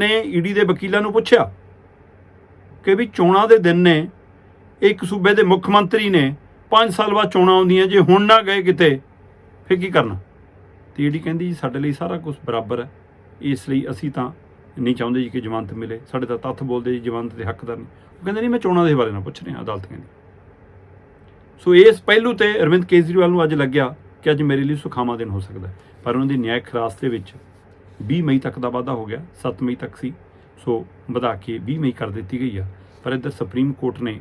ਨੇ ਈਡੀ ਦੇ ਵਕੀਲਾਂ ਨੂੰ ਪੁੱਛਿਆ ਕਿ ਵੀ ਚੋਣਾਂ ਦੇ ਦਿਨ ਨੇ, ਇੱਕ ਸੂਬੇ ਦੇ ਮੁੱਖ ਮੰਤਰੀ ਨੇ 5 ਸਾਲ ਬਾਅਦ ਚੋਣਾਂ ਆਉਂਦੀਆਂ, ਜੇ ਹੁਣ ਨਾ ਗਏ ਕਿਤੇ, ਫਿਰ ਕੀ ਕਰਨਾ? ਤੇ ਈਡੀ ਕਹਿੰਦੀ ਜੀ, ਸਾਡੇ ਲਈ ਸਾਰਾ ਕੁਝ ਬਰਾਬਰ ਹੈ। ਇਸ ਲਈ ਅਸੀਂ ਤਾਂ ਨਹੀਂ ਚਾਹੁੰਦੇ ਜੀ ਕਿ ਜ਼ਮਾਨਤ ਮਿਲੇ। ਸਾਡੇ ਤਾਂ ਤੱਥ ਬੋਲਦੇ ਜੀ, ਜ਼ਮਾਨਤ ਦੇ ਹੱਕਦਾਰ ਨਹੀਂ। ਉਹ ਕਹਿੰਦੇ ਨਹੀਂ, ਮੈਂ ਚੋਣਾਂ ਦੇ ਬਾਰੇ ਨਾ ਪੁੱਛ ਰਿਹਾ, ਅਦਾਲਤ ਕਹਿੰਦੀ। ਸੋ ਇਸ ਪਹਿਲੂ ਤੇ ਅਰਵਿੰਦ ਕੇਜਰੀਵਾਲ ਨੂੰ ਅੱਜ ਲੱਗਿਆ ਕਿ ਅੱਜ ਮੇਰੇ ਲਈ ਸੁਖਾਵਾਂ ਦਿਨ ਹੋ ਸਕਦਾ ਪਰ ਉਹਨਾਂ ਦੀ ਨਿਆਇਕ ਖਰਾਸ ਦੇ ਵਿੱਚ 20 ਮਈ ਤੱਕ ਦਾ ਵਾਅਦਾ ਹੋ ਗਿਆ 7 ਮਈ ਤੱਕ ਸੀ। ਸੋ ਵਧਾ ਕੇ 20 ਮਈ ਕਰ ਦਿੱਤੀ ਗਈ ਆ। ਪਰ ਇੱਧਰ ਸੁਪਰੀਮ ਕੋਰਟ ਨੇ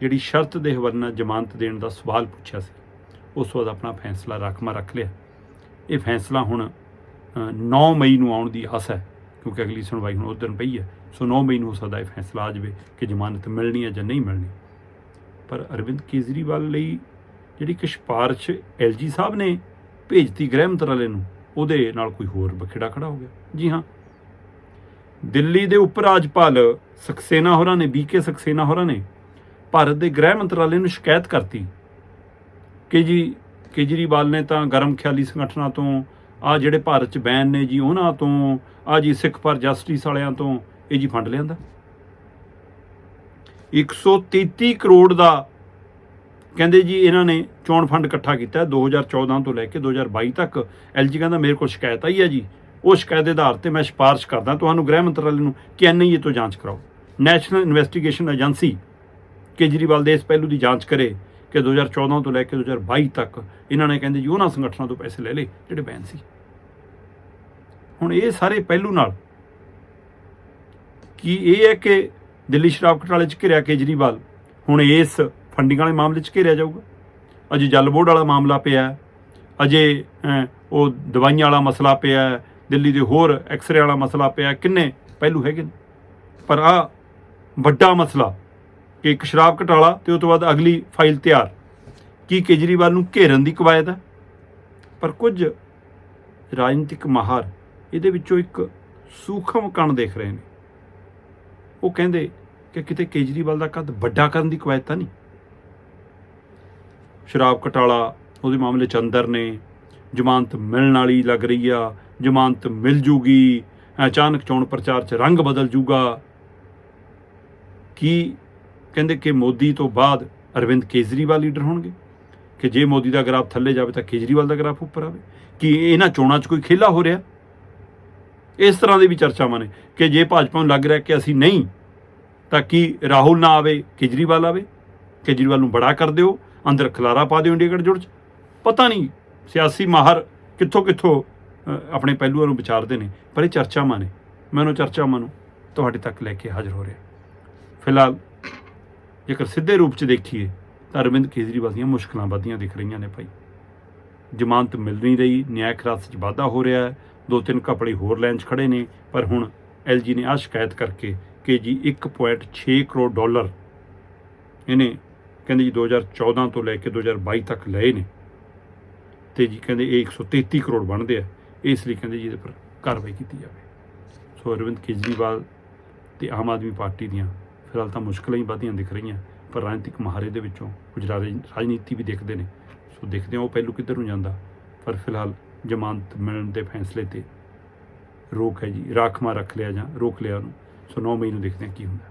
ਜਿਹੜੀ ਸ਼ਰਤ ਦੇ ਹਵਾਲੇ ਨਾਲ ਜ਼ਮਾਨਤ ਦੇਣ ਦਾ ਸਵਾਲ ਪੁੱਛਿਆ ਸੀ ਉਸ ਤੋਂ ਬਾਅਦ ਆਪਣਾ ਫੈਸਲਾ ਰਾਖਮਾ ਰੱਖ ਲਿਆ। ਇਹ ਫੈਸਲਾ ਹੁਣ ਅ, 9 ਮਈ ਨੂੰ ਆਉਣ ਦੀ ਆਸ ਹੈ ਕਿਉਂਕਿ ਅਗਲੀ ਸੁਣਵਾਈ ਹੁਣ ਉਸ ਦਿਨ ਪਈ ਹੈ। ਸੋ 9 ਮਈ ਨੂੰ ਹੋ ਸਕਦਾ ਇਹ ਫੈਸਲਾ ਆ ਜਾਵੇ ਕਿ ਜ਼ਮਾਨਤ ਮਿਲਣੀ ਹੈ ਜਾਂ ਨਹੀਂ ਮਿਲਣੀ। ਪਰ ਅਰਵਿੰਦ ਕੇਜਰੀਵਾਲ ਲਈ ਜਿਹੜੀ ਕਿ ਸਿਫਾਰਿਸ਼ ਐਲਜੀ ਸਾਹਿਬ ਨੇ ਭੇਜਤੀ ਗ੍ਰਹਿ ਮੰਤਰਾਲੇ ਨੂੰ ਉਹਦੇ ਨਾਲ ਕੋਈ ਹੋਰ ਬਖੇੜਾ ਖੜਾ ਹੋ ਗਿਆ? ਜੀ ਹਾਂ। ਦਿੱਲੀ ਦੇ ਉਪ ਰਾਜਪਾਲ ਸਕਸੇਨਾ ਹੋਰਾਂ ਨੇ ਬੀਕੇ ਸਕਸੇਨਾ ਹੋਰਾਂ ਨੇ ਭਾਰਤ ਦੇ ਗ੍ਰਹਿ ਮੰਤਰਾਲੇ ਨੂੰ ਸ਼ਿਕਾਇਤ ਕਰਤੀ ਕਿ ਜੀ ਕੇਜਰੀਵਾਲ ਨੇ ਤਾਂ ਗਰਮ ਖਿਆਲੀ ਸੰਗਠਨਾਂ ਤੋਂ ਆ ਜਿਹੜੇ ਭਾਰਤ ਚ ਬੈਨ ਨੇ ਜੀ, ਉਹਨਾਂ ਤੋਂ ਆ ਜੀ ਸਿੱਖ ਪਰ ਜਸਟਿਸ ਵਾਲਿਆਂ ਤੋਂ, ਇਹ ਜੀ ਫੰਡ ਲਿਆਂਦਾ। 133 ਕਰੋੜ ਦਾ ਕਹਿੰਦੇ ਜੀ ਇਹਨਾਂ ਨੇ ਚੋਣ ਫੰਡ ਇਕੱਠਾ ਕੀਤਾ ਹੈ 2014 ਤੋਂ ਲੈ ਕੇ 2022 ਤੱਕ। ਐਲਜੀ ਕਹਿੰਦਾ, ਮੇਰੇ ਕੋਲ ਸ਼ਿਕਾਇਤ ਆਈ ਹੈ ਜੀ। ਉਹ ਸ਼ਿਕਾਇਤ ਦੇ ਆਧਾਰ ਤੇ ਮੈਂ ਸਿਫਾਰਿਸ਼ ਕਰਦਾ। ਤੁਹਾਨੂੰ ਗ੍ਰਹਿ ਮੰਤਰਾਲੇ ਨੂੰ ਕਿ ਐਨਆਈਏ ਤੋਂ ਜਾਂਚ ਕਰਾਓ। ਨੈਸ਼ਨਲ ਇਨਵੈਸਟੀਗੇਸ਼ਨ ਏਜੰਸੀ ਕੇਜਰੀਵਾਲ ਦੇ ਇਸ ਪਹਿਲੂ ਦੀ ਜਾਂਚ ਕਰੇ ਕਿ 2014 ਤੋਂ ਲੈ ਕੇ 2022 ਤੱਕ ਇਹਨਾਂ ਨੇ ਕਹਿੰਦੇ ਜੀ ਉਹਨਾਂ ਸੰਗਠਨਾਂ ਤੋਂ ਪੈਸੇ ਲੈ ਲਏ, ਜਿਹੜੇ ਬੈਨ ਸੀ। ਹੁਣ ਇਹ ਸਾਰੇ ਪਹਿਲੂ ਨਾਲ ਕੀ ਇਹ ਹੈ ਕਿ ਦਿੱਲੀ ਸ਼ਰਾਬ ਘਟਾਲੇ 'ਚ ਘਿਰਿਆ ਕੇਜਰੀਵਾਲ? ਹੁਣ ਇਸ ਫੰਡਿੰਗ ਵਾਲੇ ਮਾਮਲੇ 'ਚ ਘਿਰਿਆ ਜਾਊਗਾ? ਅਜੇ ਜਲ ਬੋਰਡ ਵਾਲਾ ਮਾਮਲਾ ਪਿਆ ਅਜੇ ਉਹ ਦਵਾਈਆਂ ਵਾਲਾ ਮਸਲਾ ਪਿਆ ਦਿੱਲੀ ਦੇ ਹੋਰ ਐਕਸਰੇ ਵਾਲਾ ਮਸਲਾ ਪਿਆ ਕਿੰਨੇ ਪਹਿਲੂ ਹੈਗੇ ਨੇ? ਪਰ ਆ ਵੱਡਾ ਮਸਲਾ ਕਿ ਇੱਕ ਸ਼ਰਾਬ ਘਟਾਲਾ ਤੇ ਉਸ ਤੋਂ ਬਾਅਦ ਅਗਲੀ ਫਾਈਲ ਤਿਆਰ। ਕੀ ਕੇਜਰੀਵਾਲ ਨੂੰ ਘੇਰਨ ਦੀ ਕਵਾਇਦ ਹੈ? ਪਰ ਕੁਝ ਰਾਜਨੀਤਿਕ ਮਾਹਰ ਇਹਦੇ ਵਿੱਚੋਂ ਇੱਕ ਸੂਖਮ ਕਣ ਦੇਖ ਰਹੇ ਨੇ। ਉਹ ਕਹਿੰਦੇ ਕਿ ਕਿਤੇ ਕੇਜਰੀਵਾਲ ਦਾ ਕੱਦ ਵੱਡਾ ਕਰਨ ਦੀ ਕਵਾਇਦ ਤਾਂ ਨਹੀਂ। ਸ਼ਰਾਬ ਘਟਾਲਾ, ਉਹਦੇ ਮਾਮਲੇ ਚ ਅੰਦਰ ਨੇ। ਜ਼ਮਾਨਤ ਮਿਲਣ ਵਾਲੀ ਲੱਗ ਰਹੀ ਆ, ਜ਼ਮਾਨਤ ਮਿਲ ਜੂਗੀ, ਅਚਾਨਕ ਚੋਣ ਪ੍ਰਚਾਰ ਚ ਰੰਗ ਬਦਲ ਜੂਗਾ। ਕੀ ਕਹਿੰਦੇ ਕਿ ਮੋਦੀ ਤੋਂ ਬਾਅਦ ਅਰਵਿੰਦ ਕੇਜਰੀਵਾਲ ਲੀਡਰ ਹੋਣਗੇ? ਕਿ ਜੇ ਮੋਦੀ ਦਾ ਗ੍ਰਾਫ ਥੱਲੇ ਜਾਵੇ ਤਾਂ ਕੇਜਰੀਵਾਲ ਦਾ ਗ੍ਰਾਫ ਉੱਪਰ ਆਵੇ? ਕਿ ਇਹਨਾਂ ਚੋਣਾਂ 'ਚ ਕੋਈ ਖੇਲਾ ਹੋ ਰਿਹਾ? ਇਸ ਤਰ੍ਹਾਂ ਦੀ ਵੀ ਚਰਚਾਵਾਂ ਨੇ ਕਿ ਜੇ ਭਾਜਪਾ ਨੂੰ ਲੱਗ ਰਿਹਾ ਕਿ ਅਸੀਂ ਨਹੀਂ, ਤਾਂ ਕੀ ਰਾਹੁਲ ਨਾ ਆਵੇ, ਕੇਜਰੀਵਾਲ ਆਵੇ? ਕੇਜਰੀਵਾਲ ਨੂੰ ਬੜਾ ਕਰ ਦਿਓ। ਅੰਦਰ ਖਲਾਰਾ ਪਾ ਦਿਓ ਇੰਡੀਆ ਜੁੜ 'ਚ। ਪਤਾ ਨਹੀਂ ਸਿਆਸੀ ਮਾਹਰ ਕਿੱਥੋਂ ਕਿੱਥੋਂ ਆਪਣੇ ਪਹਿਲੂਆਂ ਨੂੰ ਵਿਚਾਰਦੇ ਨੇ, ਪਰ ਇਹ ਚਰਚਾਵਾਂ ਨੇ। ਮੈਨੂੰ ਚਰਚਾਵਾਂ ਨੂੰ ਤੁਹਾਡੇ ਤੱਕ ਲੈ ਕੇ ਹਾਜ਼ਰ ਹੋ ਰਿਹਾ। ਫਿਲਹਾਲ ਜੇਕਰ ਸਿੱਧੇ ਰੂਪ 'ਚ ਦੇਖੀਏ, ਤਾਂ ਅਰਵਿੰਦ ਕੇਜਰੀਵਾਲ ਦੀਆਂ ਮੁਸ਼ਕਲਾਂ ਵੱਧਦੀਆਂ ਦਿਖ ਰਹੀਆਂ ਨੇ ਭਾਈ। ਜ਼ਮਾਨਤ ਮਿਲ ਨਹੀਂ ਰਹੀ, ਨਿਆਂ ਰਾਸ 'ਚ ਵਾਧਾ ਹੋ ਰਿਹਾ ਹੈ ਦੋ ਤਿੰਨ ਕਪੜੇ ਹੋਰ ਲੈਣ 'ਚ ਖੜੇ ਨੇ, ਪਰ ਹੁਣ ਐਲਜੀ ਨੇ ਆ ਸ਼ਿਕਾਇਤ ਕਰਕੇ ਕਿ ਜੀ 1.6 ਕਰੋੜ ਡਾਲਰ ਇਹਨੇ ਕਹਿੰਦੇ ਜੀ 2014 ਤੋਂ ਲੈ ਕੇ 2022 ਤੱਕ ਲਏ ਨੇ। ਤੇ ਜੀ ਕਹਿੰਦੇ ਇਹ 133 ਕਰੋੜ ਬਣਦੇ ਆ। ਇਸ ਲਈ ਕਹਿੰਦੇ ਜੀ ਇਹਦੇ ਪਰ ਕਾਰਵਾਈ ਕੀਤੀ ਜਾਵੇ। ਸੋ ਅਰਵਿੰਦ ਕੇਜਰੀਵਾਲ ਤੇ ਆਮ ਆਦਮੀ ਪਾਰਟੀ ਦੀਆਂ ਫਿਲਹਾਲ ਤਾਂ ਮੁਸ਼ਕਲਾਂ ਹੀ ਵਧਦੀਆਂ ਦਿਖ ਰਹੀਆਂ, ਪਰ ਰਾਜਨੀਤਿਕ ਮਹਾਰੇ ਦੇ ਵਿੱਚੋਂ ਕੁਝ ਰਾਜਨੀਤੀ ਵੀ ਦੇਖਦੇ ਨੇ। ਸੋ ਦੇਖਦੇ ਹਾਂ ਉਹ ਪਹਿਲੂ ਕਿੱਧਰ ਨੂੰ ਜਾਂਦਾ। ਪਰ ਫਿਲਹਾਲ ਜ਼ਮਾਨਤ ਮਿਲਣ ਦੇ ਫੈਸਲੇ ਤੇ ਰੋਕ ਹੈ ਜੀ ਰਾਖਮਾ ਰੱਖ ਲਿਆ ਜਾਂ ਰੋਕ ਲਿਆ ਉਹਨੂੰ। ਸੋ 9 ਮਈ ਨੂੰ ਦੇਖਦੇ ਹਾਂ ਕੀ ਹੁੰਦਾ।